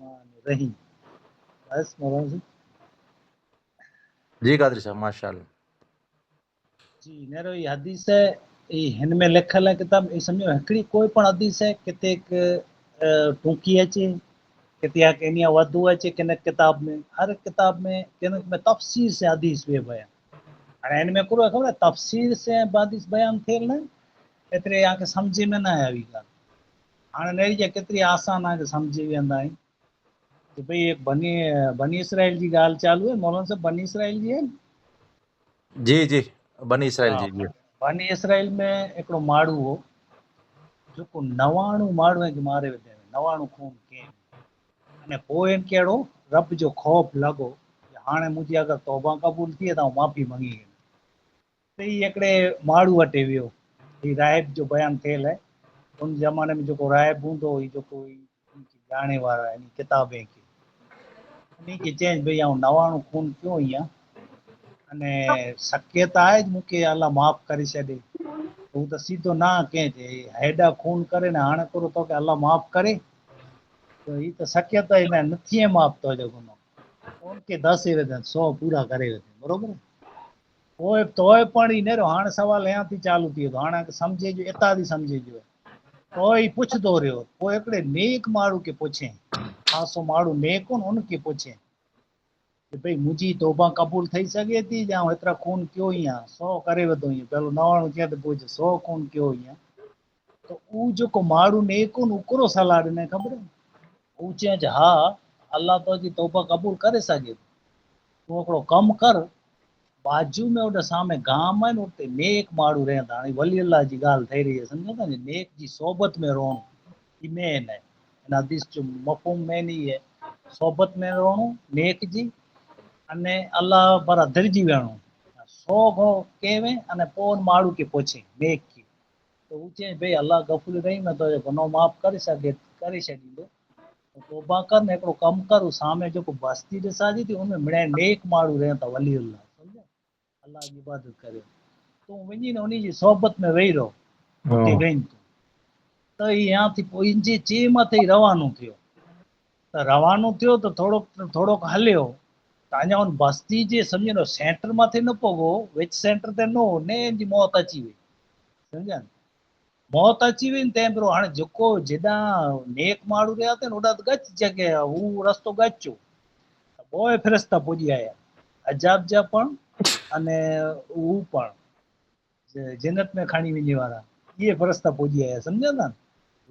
रहीम बस मौलाना जी। जी कादरी साहब माशाल्लाह। जी हींअर ई हदीस ई हिन में लिखियल आहे किताब ई सम्झो हिकिड़ी कोई पण हदीस आहे किथे हिकु टूंकी अचे किथे या इन वधू अचे किन किताब में हर किताब में किन में तफ़सीर से हदीस वे बयान। हाणे हिन में हिकिड़ो ख़बर तफ़सीर से हदीस बयान थियल न एतिरे तव्हांखे सम्झ में न इहा ॻाल्हि हाणे नहिड़ी जे केतिरी आसान आहे की सम्झी वेंदा आहियूं की भई एक बनी बनी इसराइल जी ॻाल्हि चालू आहे मौलाना साहिब बनी इसराइल जी न? जी जी बनी इसराइल जी जी। बनी इसराइल में हिकिड़ो माण्हू हो जेको नवाणूं माण्हू खे मारे विधे नवाणूं खून कयईं अने पोइ अहिड़ो रब जो ख़ौफ़ लॻो हाणे मुंहिंजी अगरि तौबा क़बूल थिए त माफ़ी मंगी त ई हिकिड़े माण्हू वटि वियो ही राहिब जो बयानु थियल आहे। उन ज़माने में जेको राहिब हूंदो हुई जेको ॼाणे वारा इन किताबे खे। उन खे चयईं भई आउं नवाणूं खून कयो ई आहे अने शकियत आहे मूंखे अलाह माफ़ करे छॾे हू त सीधो ना कंहिं चए हेॾा खून करे न हाणे थोरो तोखे अलाह माफ़ करे त ही त शकियत ई न नथी माफ़ तुंहिंजो गुनो उनखे दसे विधनि सौ पूरा करे विधनि बरोबरु पोइ तोए पण ई नेरो हाणे सुवाल अञा थी चालू थी वियो हाणे सम्झे जो इता थी सम्झे जो पोइ ई पुछंदो रहियो पोइ हिकिड़े नेक माण्हू खे पुछे ख़ासो माण्हू नेक हो न उनखे पुछे भई मुंहिंजी तौबा क़बूल ठही सघे थी या हेतिरा खून कयो आहे सौ करे वधो ई पहिरियों नवाणूं त पोइ चए सौ खून कयो आहे त उहो जेको माण्हू नेक हो न उकरो सलाह ॾिनई ख़बर हू चयईं हा अलाह तुंहिंजी तौबा क़बूल करे थो तूं हिकिड़ो कमु कर बाजू में होॾे सामे आहे न उते नेक रहंदा हाणे वली अलाह जी ॻाल्हि ठही रही आहे सम्झो था नेक जी सोबत में रहणो ई मेन आहे जो आहे सोबत में रहणो नेक जी अने अलाह पर दिलिजी वेहणो सौ गो कयवे अने पोइ उन माण्हू खे पुछे नेक खे त हू चई भई अलाह गफ़ूर रहीम आहे तुंहिंजो गुनो माफ़ करे सघे करे छॾींदो तौबा कर न हिकिड़ो कमु कर हू सामे जेको बस्ती ॾिसां थी उनमें मिड़ाई नेक माण्हू रहनि था वली अलाह सम्झो अलाह जी इबादत करे तूं वञी न उन जी सोबत में रहो वेही तूं त ई या थी पोइ इंजे चे मथे ई रवानो थियो त त त अञा उन बस्ती जे सम्झ न सेंटर न न हो ने मौत न मौत अची वई न तंहिं पहिरियों हाणे जेको नेक होॾां त गच आहे हू रस्तो हो फ़िरिश्ता पुॼी आया अजाब जा पण अने हू जिनत में वञे वारा इहे फ़िरिश्ता पुॼी आया सम्झा था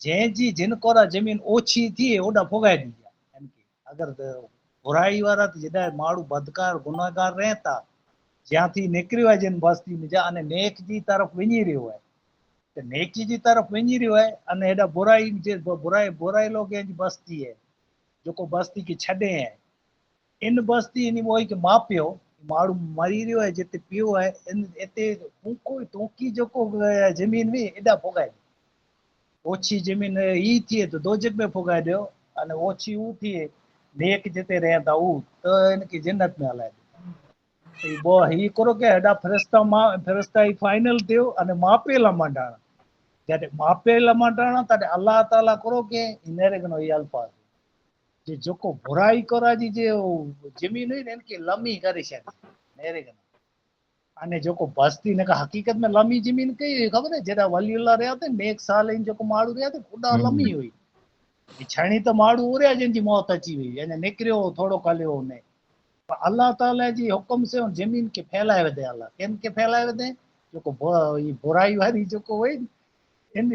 जंहिंजी जिन कोरा ज़मीन ओछी थिए ओॾा फुगाए ॾिजे अगरि बुराई वारा त जॾहिं माण्हू बदकार गुनाहगार रहे था ज्यां निकिरियो आहे जिन बस्ती में जा अने नेक जी तरफ़ वञी रहियो आहे त नेकी जी तरफ़ वञी रहियो आहे अने हेॾा बुराई जे बुराई बुराई लोग जी बस्ती आहे जेको बस्ती खे छॾे आहे इन बस्ती इन मोही खे मापियो माण्हू मरी रहियो आहे जिते पियो आहे इन हिते टूको टूकी जेको अ, ज़मीन हुई एॾा फुगाए ओछी ज़मीन ई थिए त दो जग में फुगाए ॾियो अने ओछी हू थिए नेक जिते रहे था हू त हिनखे जिन्नत में हलाए ॾियो त ही बो ही करो के हेॾा फ़रिश्ता माँ फ़रिश्ता ई फाइनल थियो अने मापियल मंडाणा जॾहिं मापियल मंडाणा तॾहिं अलाह ताला करो के हींअर गनो ई अल्फाज़ जे जेको बुराई करा जी जे हू ज़मीन हुई न हिनखे लमी करे छॾे नेरे गनो अने जेको बस्ती हिन खां हक़ीक़त में लमी ज़मीन कई हुई ख़बर आहे जॾहिं वली अला रहिया अथई नेक साल आहिनि जेको माण्हू रहिया अथई ओॾा हम्म। लमी हुई ही छणी त माण्हू उरिया जंहिंजी मौत अची वई अञा निकिरियो हो, थोरो हलियो पर अलाह ताला जी हुकुम से उन ज़मीन खे फैलाए वधे अलाह किन खे फैलाए वधे जेको बु- ही बुराई वारी जेको हुई न, इन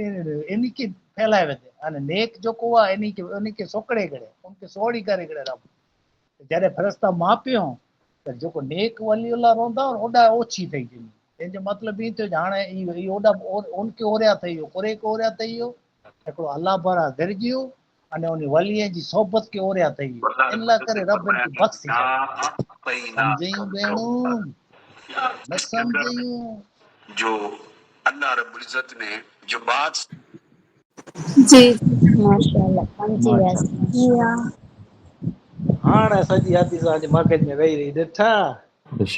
इन खे फैलाए वधे अने नेक जेको आहे इन खे उन खे सुकड़े करे उनखे सोड़ी करे करे रब जॾहिं फ़रिश्ता मापियो त जेको नेक वली अला रहंदा हुआ ओछी થઈ ज़मीन तंहिंजो मतिलबु ई थियो त हाणे ई ई ओॾा उनखे ओरिया अथई इहो कुरे खे ओरिया अथई इहो हिकिड़ो अलाह भरा दिरिजी वियो अने उन वलीअ जी सोबत खे ओरिया अथई इन लाइ करे रब इनखे बख़्शी सम्झई भेणूं? न सम्झयूं? जो अल्लाह रब्बुल इज़्ज़त ने जो बात जी माशाल्लाह समझी માણસ હજી હાથી સાંજે મગજ ને વહી રહી ડઠા.